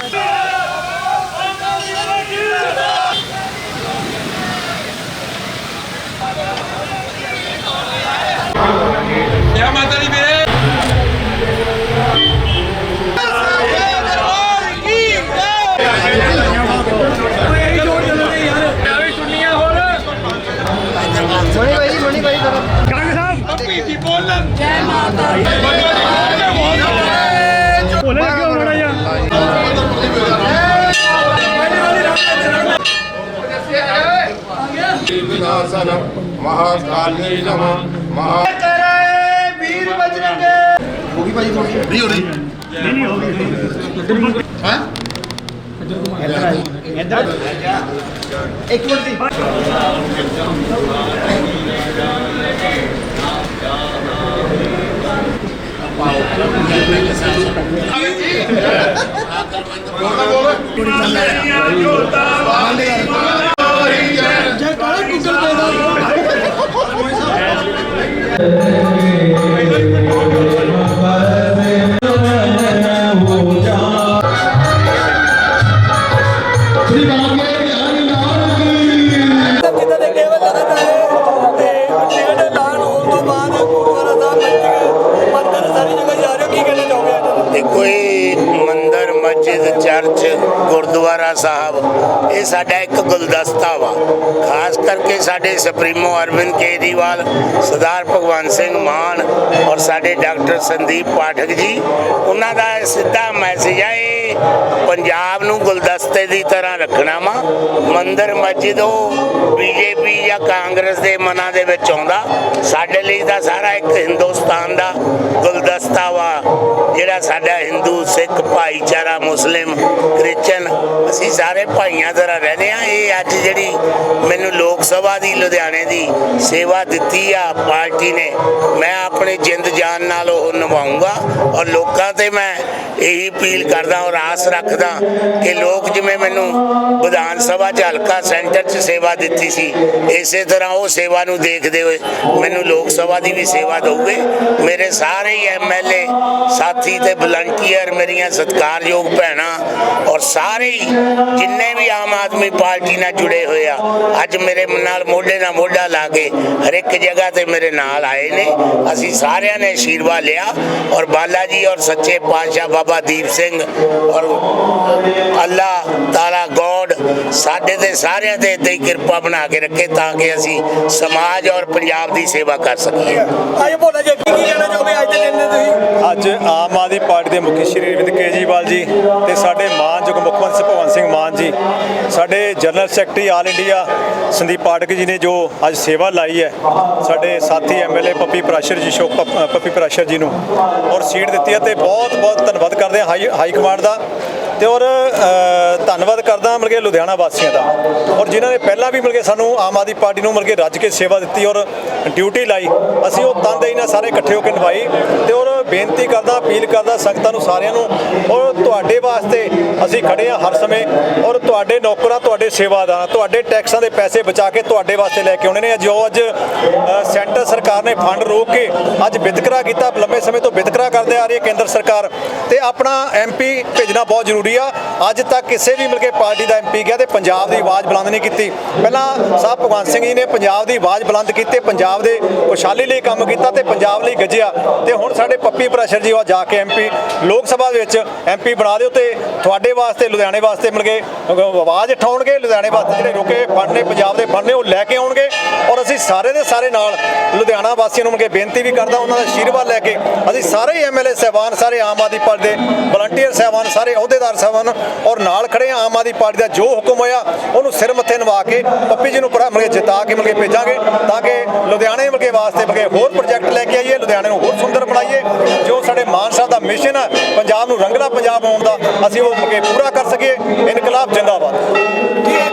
ਜੈ महाकाली नम। महा होगी भाई थोड़ी। नहीं हो रही? नहीं होगी हाँ? एक मिनट। ਗੁਰਦੁਆਰਾ ਸਾਹਿਬ, ਇਹ ਸਾਡਾ ਇੱਕ ਗੁਲਦਸਤਾ ਵਾ। ਖਾਸ ਕਰਕੇ ਸਾਡੇ ਸੁਪਰੀਮੋ ਅਰਵਿੰਦ ਕੇਜਰੀਵਾਲ, ਸਰਦਾਰ ਭਗਵੰਤ ਸਿੰਘ ਮਾਨ ਔਰ ਸਾਡੇ ਡਾਕਟਰ ਸੰਦੀਪ ਪਾਠਕ ਜੀ, ਉਹਨਾਂ ਦਾ ਸਿੱਧਾ ਮੈਸੇਜ ਹੈ ਇਹ ਪੰਜਾਬ ਨੂੰ ਗੁਲਦਸਤੇ ਦੀ ਤਰ੍ਹਾਂ ਰੱਖਣਾ ਵਾ। ਮੰਦਰ, ਮਸਜਿਦ, ਉਹ ਬੀਜੇਪੀ ਜਾਂ ਕਾਂਗਰਸ ਦੇ ਮਨਾਂ ਦੇ ਵਿੱਚ ਆਉਂਦਾ। ਸਾਡੇ ਲਈ ਤਾਂ ਸਾਰਾ ਇੱਕ ਹਿੰਦੁਸਤਾਨ ਦਾ ਗੁਲਦਸਤਾ ਵਾ, ਜਿਹੜਾ ਸਾਡਾ ਹਿੰਦੂ, ਸਿੱਖ, ਭਾਈਚਾਰਾ, ਮੁਸਲਿਮ, ਕ੍ਰਿਸਚਨ, ਅਸੀਂ ਸਾਰੇ ਭਾਈਆਂ ਤਰ੍ਹਾਂ ਰਹਿੰਦੇ ਆ ਇਹ ਅੱਜ ਜਿਹੜੀ ਮੈਨੂੰ ਲੋਕ ਸਭਾ ਦੀ, ਲੁਧਿਆਣੇ ਦੀ ਸੇਵਾ ਦਿੱਤੀ ਆ, ਪਾਰਟੀ ਨੇ, ਮੈਂ ਆਪਣੇ ਜਿੰਦ ਜਾਨ ਨਾਲ ਉਹ ਨਿਭਾਉਂਗਾ ਔਰ ਲੋਕਾਂ ਤੇ ਮੈਂ ਇਹੀ ਅਪੀਲ ਕਰਦਾ ਔਰ ਆਸ ਰੱਖਦਾ ਕਿ ਲੋਕ ਜਿਵੇਂ ਮੈਨੂੰ ਵਿਧਾਨ ਸਭਾ ਚ ਹਲਕਾ ਸੈਂਟਰ ਚ ਸੇਵਾ ਦਿੱਤੀ ਸੀ, ਇਸੇ ਤਰ੍ਹਾਂ ਉਹ ਸੇਵਾ ਨੂੰ ਦੇਖਦੇ ਹੋਏ ਮੈਨੂੰ ਲੋਕ ਸਭਾ ਦੀ ਵੀ ਸੇਵਾ ਦਊਗੇ। ਮੇਰੇ ਸਾਰੇ ਹੀ ਐਮਐਲਏ ਸਾਥੀ ਤੇ ਵਲੰਟੀਅਰ ਮੇਰੀਆਂ ਸਤਿਕਾਰਯੋਗ ਭੈਣਾਂ ਔਰ ਸਾਰੇ ਜਿੰਨੇ ਵੀ ਆਮ ਆਦਮੀ ਪਾਰਟੀ ਨਾਲ ਜੁੜੇ ਹੋਏ ਆ, ਅੱਜ ਮੇਰੇ ਨਾਲ ਮੋਢੇ ਨਾਲ ਮੋਢਾ ਲਾ ਕੇ ਹਰ ਇੱਕ ਜਗ੍ਹਾ ਤੇ ਮੇਰੇ ਨਾਲ ਆਏ ਨੇ। ਅਸੀਂ ਸਾਰਿਆਂ ਨੇ ਆਸ਼ੀਰਵਾਦ ਲਿਆ ਔਰ ਬਾਲਾ ਜੀ ਔਰ ਸੱਚੇ ਪਾਤਸ਼ਾਹ ਬਾਬਾ ਦੀਪ ਸਿੰਘ ਔਰ ਅੱਲਾ ਤਾਲਾ ਗੋਡ ਸਾਡੇ ਤੇ ਸਾਰਿਆਂ ਤੇ ਏਦਾਂ ਹੀ ਕਿਰਪਾ ਬਣਾ ਕੇ ਰੱਖੇ ਤਾਂ ਕਿ ਅਸੀਂ ਸਮਾਜ ਔਰ ਪੰਜਾਬ ਦੀ ਸੇਵਾ ਕਰ ਸਕੀਏ। ਅੱਜ ਭੋਲਾ ਜੀ ਕੀ ਕੀ ਕਹਿਣਾ ਚਾਹੋਗੇ ਅੱਜ ਦੇ ਦਿਨ ਦੇ ਤੁਸੀਂ? ਅੱਜ ਆਮ ਆਦਮੀ ਪਾਰਟੀ ਦੇ ਮੁਖੀ ਸ਼੍ਰੀ ਅਰਵਿੰਦ ਕੇਜਰੀਵਾਲ ਜੀ ਤੇ ਸਾਡੇ ਮਾਨਯੋਗ ਮੁੱਖ ਮੰਤਰੀ ਭਗਵੰਤ ਸਿੰਘ ਮਾਨ ਜੀ ਸਾਡੇ general secretary all India Sandeep Pathak ji ਨੇ ਜੋ ਅੱਜ ਸੇਵਾ ਲਾਈ ਹੈ ਸਾਡੇ ਸਾਥੀ ਐਮਐਲਏ ਪੱਪੀ ਪ੍ਰਾਸ਼ਰ ਜੀ ਸ਼ੋਕ ਪੱਪ- ਪੱਪੀ ਪ੍ਰਾਸ਼ਰ ਜੀ ਨੂੰ ਔਰ ਸੀਟ ਦਿੱਤੀ ਹੈ ਤੇ ਬਹੁਤ ਬਹੁਤ ਧੰਨਵਾਦ ਕਰਦੇ ਹਾਂ ਹਾਈ ਹਾਈ ਕਮਾਂਡ ਦਾ। ਤੇ ਔਰ ਧੰਨਵਾਦ ਕਰਦਾ ਮਿਲ ਕੇ ਲੁਧਿਆਣਾ ਵਾਸੀਆਂ ਦਾ। ਔਰ ਜਿਨ੍ਹਾਂ ਨੇ ਪਹਿਲਾਂ ਵੀ ਮਿਲ ਕੇ ਸਾਨੂੰ ਆਮ ਆਦਮੀ ਪਾਰਟੀ ਨੂੰ ਮਿਲ ਕੇ ਰੱਜ ਕੇ ਸੇਵਾ ਦਿੱਤੀ ਔਰ ਡਿਊਟੀ ਲਾਈ, ਅਸੀਂ ਉਹ ਤਨਦੇਹੀ ਨਾਲ ਸਾਰੇ ਇਕੱਠੇ ਹੋ ਕੇ ਨਿਭਾਈ। ਤੇ ਔਰ ਬੇਨਤੀ ਕਰਦਾ, ਅਪੀਲ ਕਰਦਾ ਸੰਗਤਾਂ ਨੂੰ ਸਾਰਿਆਂ ਨੂੰ, ਔਰ ਤੁਹਾਡੇ ਵਾਸਤੇ ਅਸੀਂ ਖੜੇ ਹਾਂ ਹਰ ਸਮੇਂ, ਔਰ ਤੁਹਾਡੇ ਨੌਕਰਾਂ, ਤੁਹਾਡੇ ਸੇਵਾਦਾਰਾਂ, ਤੁਹਾਡੇ ਟੈਕਸਾਂ ਦੇ ਪੈਸੇ ਬਚਾ ਕੇ ਤੁਹਾਡੇ ਵਾਸਤੇ ਲੈ ਕੇ ਆਉਣੇ ਨੇ। ਜੋ ਅੱਜ ਸੈਂਟਰ ਸਰਕਾਰ ਨੇ ਫੰਡ ਰੋਕ ਕੇ ਅੱਜ ਵਿਤਕਰਾ ਕੀਤਾ, ਲੰਬੇ ਸਮੇਂ ਤੋਂ ਵਿਤਕਰਾ ਕਰਦੇ ਆ ਰਹੀ ਹੈ ਕੇਂਦਰ ਸਰਕਾਰ। ਤੇ ਆਪਣਾ ਐਮਪੀ ਭੇਜਣਾ ਬਹੁਤ ਜ਼ਰੂਰੀ ਆ। ਅੱਜ ਤੱਕ ਕਿਸੇ ਵੀ ਮਿਲਕੇ ਪਾਰਟੀ ਦਾ ਐਮਪੀ ਗਿਆ ਤੇ ਪੰਜਾਬ ਦੀ ਆਵਾਜ਼ ਬੁਲੰਦ ਨਹੀਂ ਕੀਤੀ। ਪਹਿਲਾਂ ਸਾਹਿਬ ਭਗਵੰਤ ਸਿੰਘ ਜੀ ਨੇ ਪੰਜਾਬ ਦੀ ਆਵਾਜ਼ ਬੁਲੰਦ ਕੀਤੀ, ਪੰਜਾਬ ਦੇ ਖੁਸ਼ਹਾਲੀ ਲਈ ਕੰਮ ਕੀਤਾ ਤੇ ਪੰਜਾਬ ਲਈ ਗੱਜਿਆ। ਤੇ ਹੁਣ ਸਾਡੇ ਪੱਪੀ ਪ੍ਰੈਸ਼ਰ ਜੀ, ਉਹ ਜਾ ਕੇ ਐਮਪੀ, ਲੋਕ ਸਭਾ ਦੇ ਵਿੱਚ ਐਮਪੀ ਬਣਾ ਦਿਓ ਤੇ ਤੁਹਾਡੇ ਵਾਸਤੇ, ਲੁਧਿਆਣੇ ਵਾਸਤੇ ਮਿਲ ਕੇ ਆਵਾਜ਼ ਉਠਾਉਣਗੇ, ਲੁਧਿਆਣੇ ਵਾਸਤੇ ਜਿਹੜੇ ਰੁਕੇ ਫੰਡ ਨੇ ਪੰਜਾਬ ਦੇ ਫੰਡ ਨੇ ਉਹ ਲੈ ਕੇ ਆਉਣਗੇ। ਔਰ ਅਸੀਂ ਸਾਰੇ ਦੇ ਸਾਰੇ ਨਾਲ ਲੁਧਿਆਣਾ ਵਾਸੀਆਂ ਨੂੰ ਮਿਲ ਕੇ ਬੇਨਤੀ ਵੀ ਕਰਦਾ, ਉਹਨਾਂ ਦਾ ਆਸ਼ੀਰਵਾਦ ਲੈ ਕੇ ਅਸੀਂ ਸਾਰੇ ਹੀ ਐਮਐਲਏ ਸਹਿਬਾਨ, ਸਾਰੇ ਆਮ ਆਦਮੀ ਪਾਰਟੀ ਦੇ ਵਲੰਟੀਅਰ ਸਹਿਬਾਨ, ਸਾਰੇ ਅਹੁਦੇਦਾਰ ਸਹਿਬਾਨ, ਔਰ ਨਾਲ ਖੜੇ ਆਮ ਆਦਮੀ ਪਾਰਟੀ ਦਾ ਜੋ ਹੁਕਮ ਹੋਇਆ, ਉਹਨੂੰ ਸਿਰ ਮੱਥੇ ਨਵਾ ਕੇ ਪੱਪੀ ਜੀ ਨੂੰ ਪਰਾ ਮਿਲ ਕੇ ਜਿਤਾ ਕੇ ਮਿਲ ਕੇ ਭੇਜਾਂਗੇ, ਤਾਂ ਕਿ ਲੁਧਿਆਣੇ ਮਿਲ ਵਾਸਤੇ ਮਿਲ ਕੇ ਹੋਰ ਪ੍ਰੋਜੈਕਟ ਲੈ ਕੇ ਆਈਏ, ਲੁਧਿਆਣੇ ਨੂੰ ਹੋਰ ਸੁੰਦਰ ਬਣਾਈਏ। ਜੋ ਸਾਡੇ ਮਾਨ ਸਾਹਿਬ ਦਾ ਮਿਸ਼ਨ ਹੈ, ਪੰਜਾਬ ਨੂੰ ਰੰਗਲਾ ਪੰਜਾਬ ਆਉਣ ਦਾ, ਅਸੀਂ ਉਹ ਮਿਲ ਪੂਰਾ